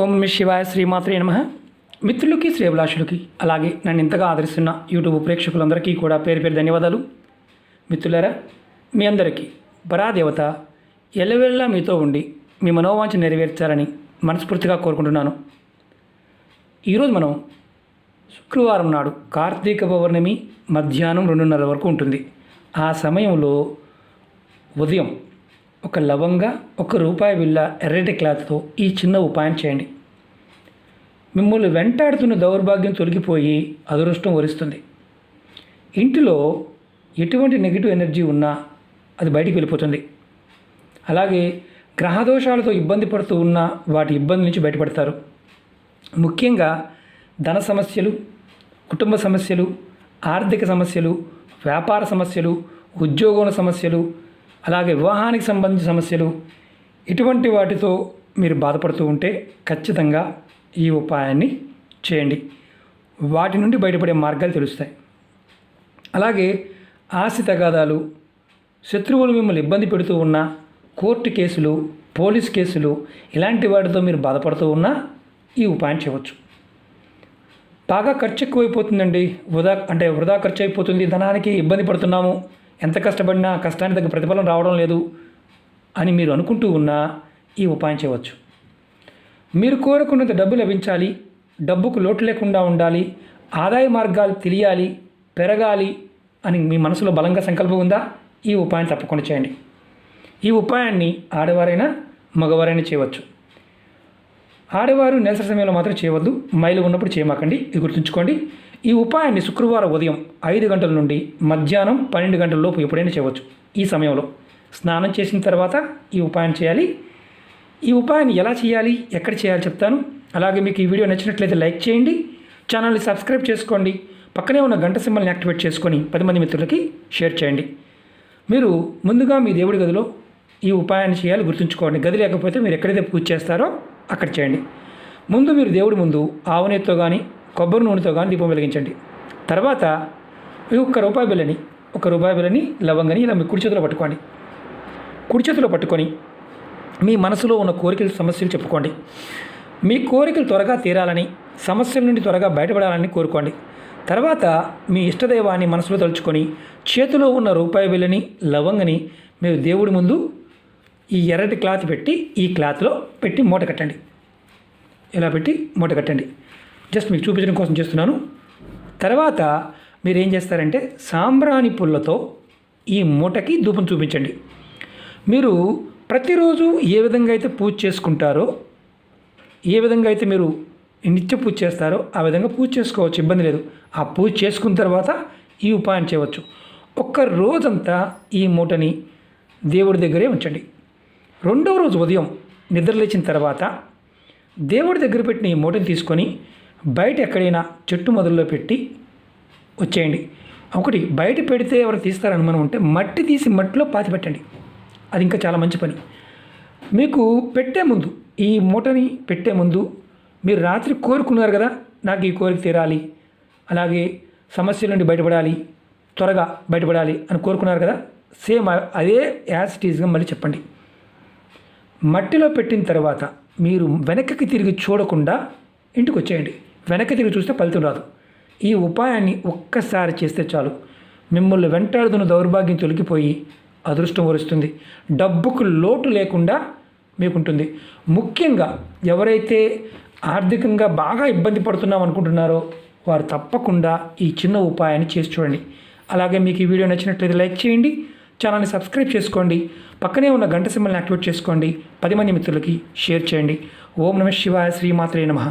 ఓం నమ శివాయ శ్రీమాత్రే నమ. మిత్రులకి శ్రేభిలాషులకి అలాగే నన్ను ఇంతగా ఆదరిస్తున్న యూట్యూబ్ ప్రేక్షకులందరికీ కూడా పేరు పేరు ధన్యవాదాలు. మిత్రులారా మీ అందరికీ పరాదేవత ఎల్లవెల్లా మీతో ఉండి మీ మనోవాంఛ నెరవేర్చాలని మనస్ఫూర్తిగా కోరుకుంటున్నాను. ఈరోజు మనం శుక్రవారం నాడు కార్తీక పౌర్ణమి మధ్యాహ్నం రెండున్నర వరకు ఉంటుంది. ఆ సమయంలో ఉదయం ఒక లవంగా ఒక రూపాయి బిళ్ళ ఎర్రటి క్లాత్తో ఈ చిన్న ఉపాయం చేయండి. మిమ్మల్ని వెంటాడుతున్న దౌర్భాగ్యం తొలగిపోయి అదృష్టం వరిస్తుంది. ఇంటిలో ఎటువంటి నెగిటివ్ ఎనర్జీ ఉన్నా అది బయటికి వెళ్ళిపోతుంది. అలాగే గ్రహదోషాలతో ఇబ్బంది పడుతూ ఉన్న వాటి ఇబ్బంది నుంచి బయటపడతారు. ముఖ్యంగా ధన సమస్యలు కుటుంబ సమస్యలు ఆర్థిక సమస్యలు వ్యాపార సమస్యలు ఉద్యోగం సమస్యలు అలాగే వివాహానికి సంబంధించిన సమస్యలు ఇటువంటి వాటితో మీరు బాధపడుతూ ఉంటే ఖచ్చితంగా ఈ ఉపాయాన్ని చేయండి. వాటి నుండి బయటపడే మార్గాలు తెలుస్తాయి. అలాగే ఆస్తి తగాదాలు శత్రువులు మిమ్మల్ని ఇబ్బంది పెడుతూ ఉన్నా కోర్టు కేసులు పోలీస్ కేసులు ఇలాంటి వాటితో మీరు బాధపడుతూ ఉన్నా ఈ ఉపాయం చేయవచ్చు. బాగా ఖర్చు ఎక్కువైపోతుందండి. వృధా అంటే వృధా ఖర్చు అయిపోతుంది. ధనానికి ఇబ్బంది పడుతున్నాము. ఎంత కష్టపడినా కష్టానికి తగ్గ ప్రతిఫలం రావడం లేదు అని మీరు అనుకుంటూ ఉన్నా ఈ ఉపాయం చేయవచ్చు. మీరు కోరుకున్నంత డబ్బు లభించాలి డబ్బుకు లోటు లేకుండా ఉండాలి ఆదాయ మార్గాలు తెలియాలి పెరగాలి అని మీ మనసులో బలంగా సంకల్పం ఉందా? ఈ ఉపాయం తప్పకుండా చేయండి. ఈ ఉపాయాన్ని ఆడవారైనా మగవారైనా చేయవచ్చు. ఆడవారు నెలసరి సమయంలో మాత్రం చేయవద్దు. మైలు ఉన్నప్పుడు చేయమాకండి. ఇది గుర్తుంచుకోండి. ఈ ఉపాయాన్ని శుక్రవారం ఉదయం ఐదు గంటల నుండి మధ్యాహ్నం పన్నెండు గంటల లోపు ఎప్పుడైనా చేయవచ్చు. ఈ సమయంలో స్నానం చేసిన తర్వాత ఈ ఉపాయం చేయాలి. ఈ ఉపాయాన్ని ఎలా చేయాలి? ఎక్కడ చేయాలి చెప్తాను. అలాగే మీకు ఈ వీడియో నచ్చినట్లయితే లైక్ చేయండి. ఛానల్ని సబ్స్క్రైబ్ చేసుకోండి. పక్కనే ఉన్న గంట సింబల్ని యాక్టివేట్ చేసుకొని పది మంది మిత్రులకి షేర్ చేయండి. మీరు ముందుగా మీ దేవుడి గదిలో ఈ ఉపాయాన్ని చేయాలి గుర్తుంచుకోండి. గది లేకపోతే మీరు ఎక్కడైతే పూజ చేస్తారో అక్కడ చేయండి. ముందు మీరు దేవుడి ముందు ఆవు కానీ కొబ్బరి నూనెతో కానీ దీపం వెలిగించండి. తర్వాత ఒక్క రూపాయి బిల్లని ఒక రూపాయి బిల్లని లవంగని ఇలా మీ కుడి చేతిలో పట్టుకోండి. కుడి చేతిలో పట్టుకొని మీ మనసులో ఉన్న కోరికల సమస్యలు చెప్పుకోండి. మీ కోరికలు త్వరగా తీరాలని సమస్యల నుండి త్వరగా బయటపడాలని కోరుకోండి. తర్వాత మీ ఇష్టదైవాన్ని మనసులో తలుచుకొని చేతిలో ఉన్న రూపాయి బిల్లని లవంగని మీరు దేవుడి ముందు ఈ ఎర్రటి క్లాత్ పెట్టి ఈ క్లాత్లో పెట్టి మూట కట్టండి. ఇలా పెట్టి మూట కట్టండి. జస్ట్ మీకు చూపించడం కోసం చేస్తున్నాను. తర్వాత మీరు ఏం చేస్తారంటే సాంబ్రాణి పుల్లతో ఈ మూటకి ధూపం చూపించండి. మీరు ప్రతిరోజు ఏ విధంగా అయితే పూజ చేసుకుంటారో ఏ విధంగా అయితే మీరు నిత్య పూజ చేస్తారో ఆ విధంగా పూజ చేసుకోవచ్చు. ఇబ్బంది లేదు. ఆ పూజ చేసుకున్న తర్వాత ఈ ఉపాయం చేయవచ్చు. ఒక్క రోజంతా ఈ మూటని దేవుడి దగ్గరే ఉంచండి. రెండవ రోజు ఉదయం నిద్రలేచిన తర్వాత దేవుడి దగ్గర పెట్టిన ఈ మూటని తీసుకొని బయట ఎక్కడైనా చెట్టు మొదల్లో పెట్టి వచ్చేయండి. ఒకటి బయట పెడితే ఎవరు తీస్తారని మనం ఉంటే మట్టి తీసి మట్టిలో పాతి పెట్టండి. అది ఇంకా చాలా మంచి పని. మీకు పెట్టే ముందు ఈ మూటని పెట్టే ముందు మీరు రాత్రి కోరుకున్నారు కదా నాకు ఈ కోరిక తీరాలి. అలాగే సమస్యల నుండి బయటపడాలి త్వరగా బయటపడాలి అని కోరుకున్నారు కదా సేమ్ అదే యాజ్ టీజ్గా మళ్ళీ చెప్పండి. మట్టిలో పెట్టిన తర్వాత మీరు వెనక్కి తిరిగి చూడకుండా ఇంటికి వచ్చేయండి. వెనక్కి తిరిగి చూస్తే ఫలితం రాదు. ఈ ఉపాయాన్ని ఒక్కసారి చేస్తే చాలు. మిమ్మల్ని వెంటాడుతున్న దౌర్భాగ్యం తొలగిపోయి అదృష్టం వరుస్తుంది. డబ్బుకు లోటు లేకుండా మీకుంటుంది. ముఖ్యంగా ఎవరైతే ఆర్థికంగా బాగా ఇబ్బంది పడుతున్నాం అనుకుంటున్నారో వారు తప్పకుండా ఈ చిన్న ఉపాయాన్ని చేసి చూడండి. అలాగే మీకు ఈ వీడియో నచ్చినట్లయితే లైక్ చేయండి ఛానల్ని సబ్స్క్రైబ్ చేసుకోండి పక్కనే ఉన్న గంట సింబల్ని యాక్టివేట్ చేసుకోండి పది మంది మిత్రులకి షేర్ చేయండి. ఓం నమ శివాయ శ్రీమాత్రే నమః.